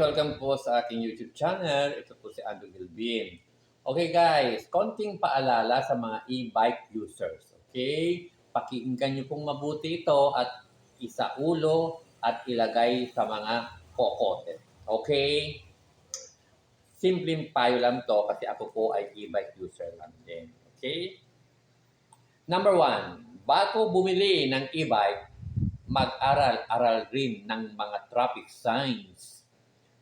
Welcome po sa aking YouTube channel. Ito po si Andrew Gilbin. Okay guys, konting paalala sa mga e-bike users. Okay? Pakinggan niyo pong mabuti ito at isaulo at ilagay sa mga kokote. Okay? Simpleng payo lang to kasi ako po ay e-bike user lang din. Okay? Number one, bago bumili ng e-bike, mag-aral-aral rin ng mga traffic signs,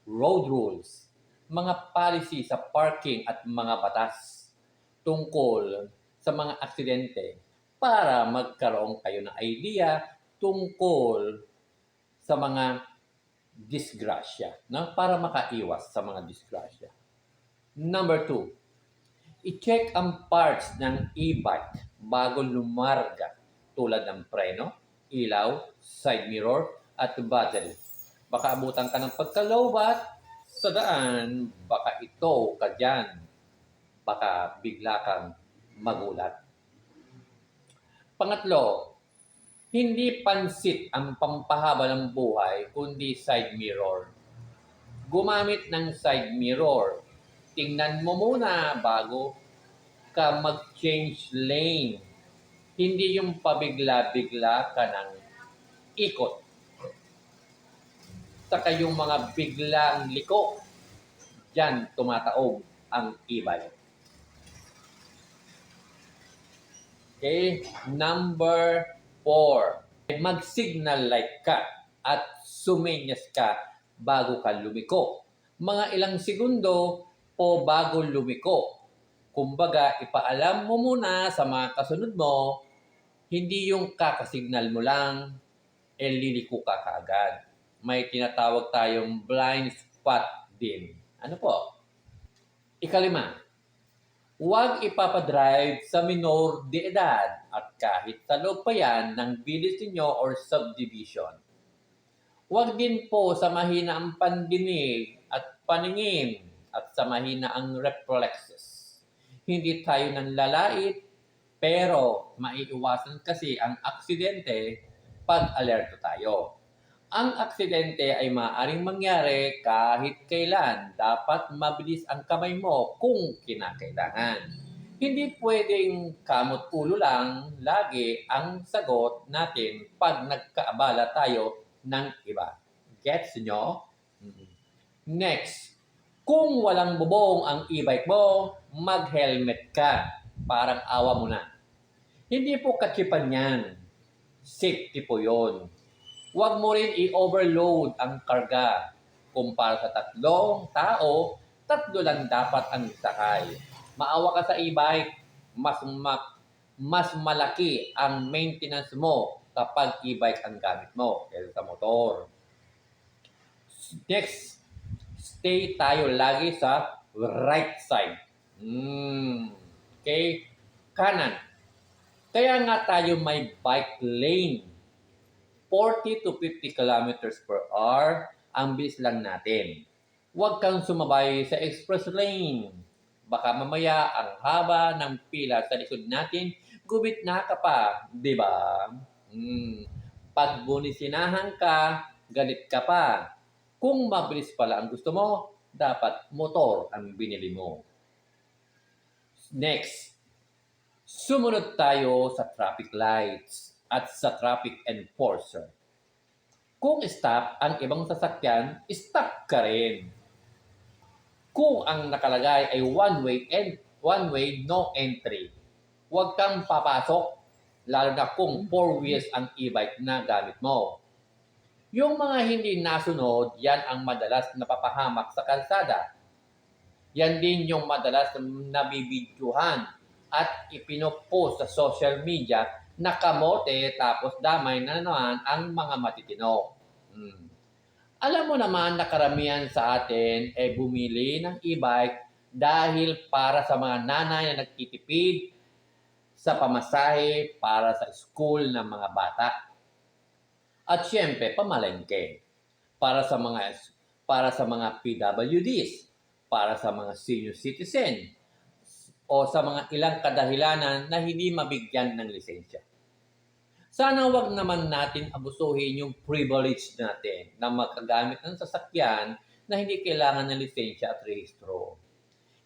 road rules, mga policy sa parking at mga batas tungkol sa mga aksidente para magkaroon kayo ng idea tungkol sa mga disgrasya, no? para makaiwas sa mga disgrasya. Number two, i-check ang parts ng e-bike bago lumarga tulad ng preno, ilaw, side mirror, at battery. Baka abutan ka ng pagkalobat sa daan, baka ito ka dyan. Baka bigla kang magulat. Pangatlo, hindi pansit ang pampahaba ng buhay, kundi side mirror. Gumamit ng side mirror. Tingnan mo muna bago ka mag-change lane. Hindi yung pabigla-bigla ka ng ikot. Saka yung mga biglang liko, dyan tumataog ang e-bike. Okay, number four. Mag-signal light ka at sumenyas ka bago ka lumiko. Mga ilang segundo o bago lumiko. Kumbaga, ipaalam mo muna sa mga kasunod mo, hindi yung kakasignal mo lang, eh liliko ka kaagad. May tinatawag tayong blind spot din. Ano po? Ikalima, huwag ipapadrive sa minor de edad at kahit sa loob pa yan ng village ninyo or subdivision. Huwag din po sa mahina ang pandinig at paningin at sa mahina ang reflexes. Hindi tayo nanlalait pero maiiwasan kasi ang aksidente pag alerto tayo. Ang aksidente ay maaaring mangyari kahit kailan. Dapat mabilis ang kamay mo kung kinakailangan. Hindi pwedeng kamot ulo lang lagi ang sagot natin pag nagkaabala tayo ng iba. Gets nyo? Mhm. Next, kung walang bubong ang e-bike mo, mag-helmet ka. Parang awa mo na. Hindi po kachipan yan. Safety po yon. Huwag mo rin i-overload ang karga. Kumpara sa tatlong tao, tatlo lang dapat ang sakay. Maawa ka sa e-bike, mas ma- mas malaki ang maintenance mo kapag e-bike ang gamit mo kaysa sa motor. Next, stay tayo lagi sa right side. Mm, okay? Kanan. Kaya nga tayo may bike lane 40 to 50 kilometers per hour ang bilis lang natin. Huwag kang sumabay sa express lane. Baka mamaya ang haba ng pila sa likod natin, gubit na ka pa, di ba? Hmm. Pag bunisinahan ka, galit ka pa. Kung mabilis pala ang gusto mo, dapat motor ang binili mo. Next, sumunod tayo sa traffic lights at sa traffic enforcer. Kung stop ang ibang sasakyan, stop ka rin. Kung ang nakalagay ay one way and one way no entry, huwag kang papasok lalo na kung four wheels ang e-bike na gamit mo. Yung mga hindi nasunod, yan ang madalas napapahamak sa kalsada. Yan din yung madalas nabibidyohan at ipinopost sa social media nakamote tapos damay na naman ang mga matitino. Hmm. Alam mo naman na karamihan sa atin ay bumili ng e-bike dahil para sa mga nanay na nagtitipid sa pamasahe para sa school ng mga bata. At syempre, pamalengke para sa mga para sa mga PWDs, para sa mga senior citizen, o sa mga ilang kadahilanan na hindi mabigyan ng lisensya. Sana wag naman natin abusuhin yung privilege natin na makagamit ng sasakyan na hindi kailangan ng lisensya at rehistro.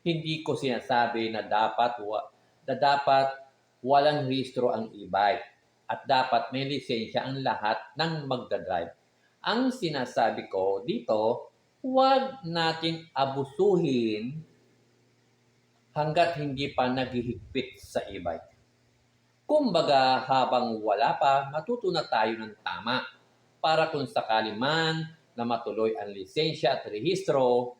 Hindi ko sinasabi na dapat na dapat walang rehistro ang e-bike at dapat may lisensya ang lahat ng magdadrive. Ang sinasabi ko dito, huwag natin abusuhin hanggat hindi pa naghihigpit sa e-bike. Kumbaga, habang wala pa, matuto na tayo ng tama para kung sakali man na matuloy ang lisensya at rehistro,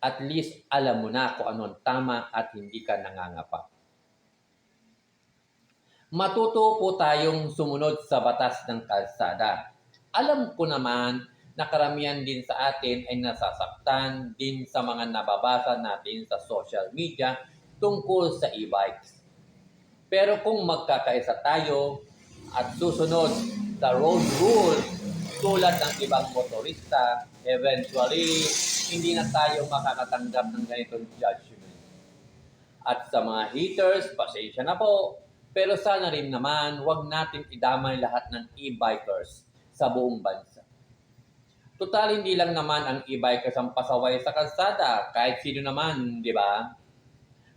at least alam mo na kung ano ang tama at hindi ka nangangapa. Matuto po tayong sumunod sa batas ng kalsada. Alam ko naman na karamihan din sa atin ay nasasaktan din sa mga nababasa natin sa social media tungkol sa e-bikes. Pero kung magkakaisa tayo at susunod sa road rules tulad ng ibang motorista, eventually hindi na tayo makakatanggap ng ganitong judgment. At sa mga haters, pasensya na po. Pero sana rin naman, wag natin idamay lahat ng e-bikers sa buong bansa. Total, hindi lang naman ang e-bikers ang pasaway sa kalsada. Kahit sino naman, di ba?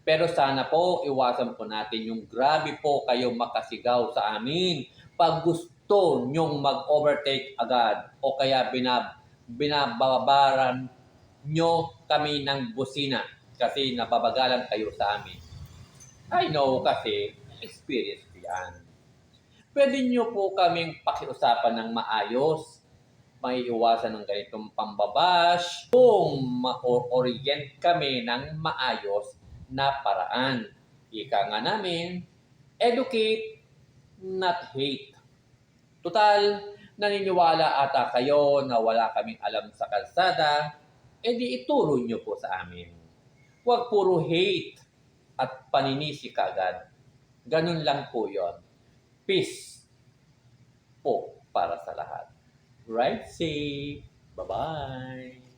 Pero sana po, iwasan po natin yung grabe po kayo makasigaw sa amin pag gusto nyong mag-overtake agad o kaya binab binababaran nyo kami ng busina kasi nababagalan kayo sa amin. I know kasi experience yan. Pwede nyo po kaming pakiusapan ng maayos may iwasan ng ganitong pambabash kung ma-orient kami ng maayos na paraan. Ika nga namin, educate, not hate. Total, naniniwala ata kayo na wala kaming alam sa kalsada, edi ituro nyo po sa amin. Huwag puro hate at paninisi kaagad. Ganun lang po yon. Peace po para sa lahat. Ride safe. Bye-bye.